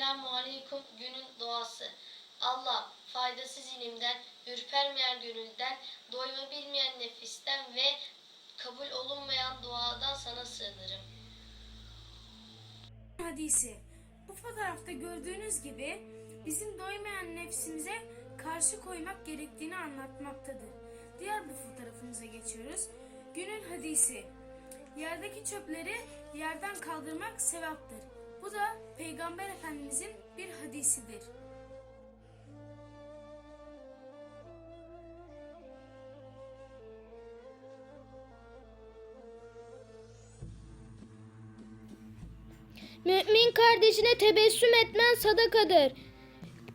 Esselamu Aleyküm günün doğası. Allah faydasız ilimden, ürpermeyen gönülden, doyma bilmeyen nefisten ve kabul olunmayan duadan sana sığınırım. hadisi. Bu fotoğrafta gördüğünüz gibi bizim doymayan nefsimize karşı koymak gerektiğini anlatmaktadır. Diğer bir fotoğrafımıza geçiyoruz. Günün hadisi. Yerdeki çöpleri yerden kaldırmak sevaptır. Bu da Peygamber Efendimizin bir hadisidir. Mümin kardeşine tebessüm etmen sadakadır.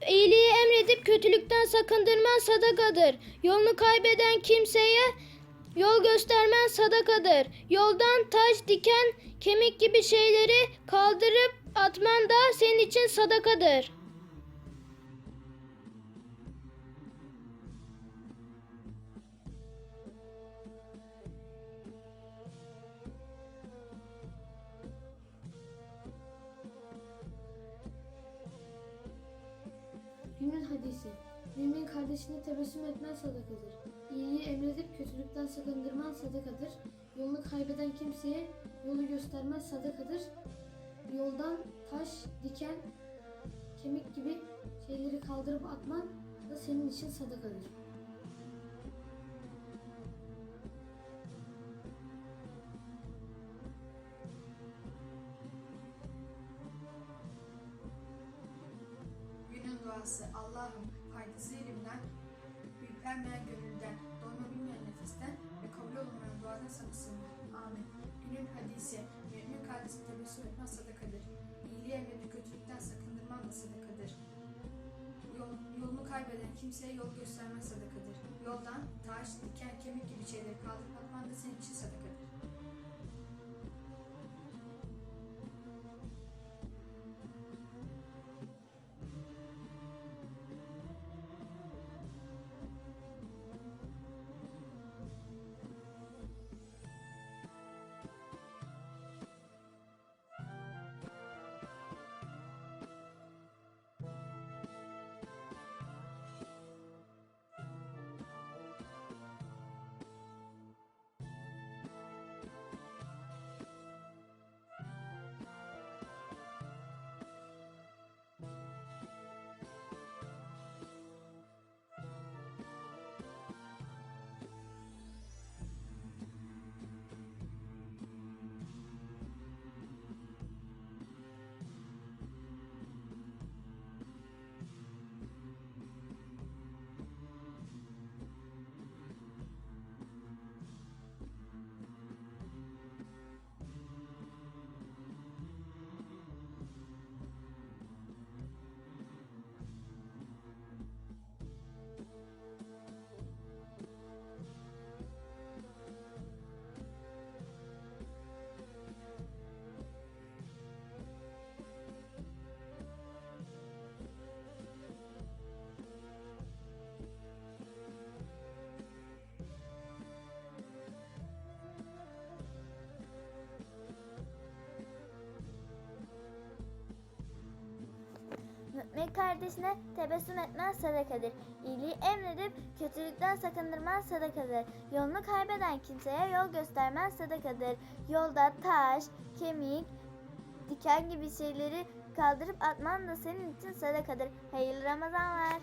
İyiliği emredip kötülükten sakındırman sadakadır. Yolunu kaybeden kimseye yol göstermen sadakadır. Yoldan taş, diken, kemik gibi şeyleri kaldırıp atman da senin için sadakadır. Günün hadisi. Mümin kardeşine tebessüm etmen sadakadır. İyiliği emredip kötülükten sakındırman sadakadır. Yolunu kaybeden kimseye yolu göstermen sadakadır. Yoldan taş, diken, kemik gibi şeyleri kaldırıp atman da senin için sadakadır. Günün duası Allah'ım faydası elimden, ürpermeyen gönülden, sana sığınırım. Amin. Günün hadisi, mümin kardeşine tebessüm etmez sadakadır. İyiliği emredip kötülükten sakındırman da sadakadır. Yol, yolunu kaybeden kimseye yol göstermez sadakadır. Yoldan taş, diken, kemik gibi şeyleri kaldırıp atman da senin için sadakadır. Mümin kardeşine tebessüm etmen sadakadır. İyiliği emredip kötülükten sakındırman sadakadır. Yolunu kaybeden kimseye yol göstermen sadakadır. Yolda taş, kemik, diken gibi şeyleri kaldırıp atman da senin için sadakadır. Hayırlı Ramazanlar.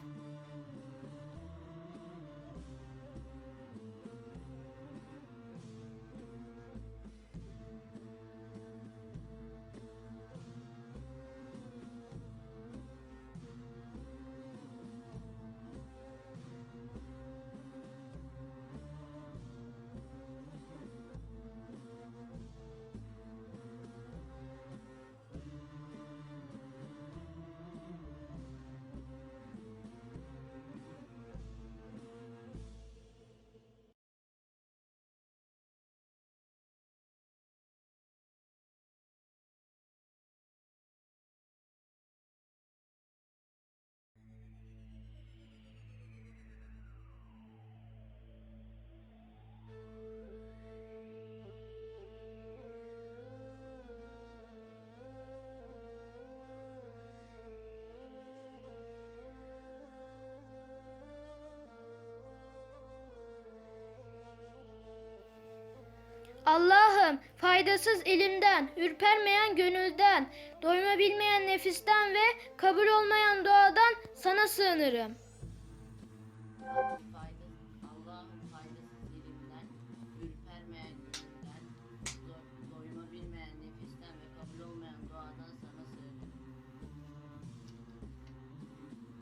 Allah'ım faydasız ilimden, ürpermeyen gönülden, doyma bilmeyen nefisten ve kabul olmayan duadan sana sığınırım. sığınırım.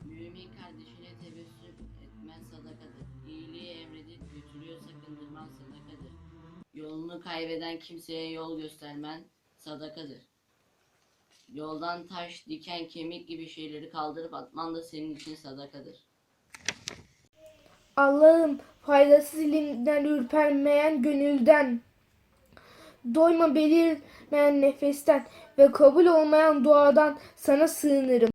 Mümin kardeşine tebessüm etmen sadakadır. İyiliği emredip götürüyor sakındırman sadakadır. Yolunu kaybeden kimseye yol göstermen sadakadır. Yoldan taş, diken, kemik gibi şeyleri kaldırıp atman da senin için sadakadır. Allah'ım faydasız ilimden ürpermeyen gönülden, doyma belirmeyen nefesten ve kabul olmayan duadan sana sığınırım.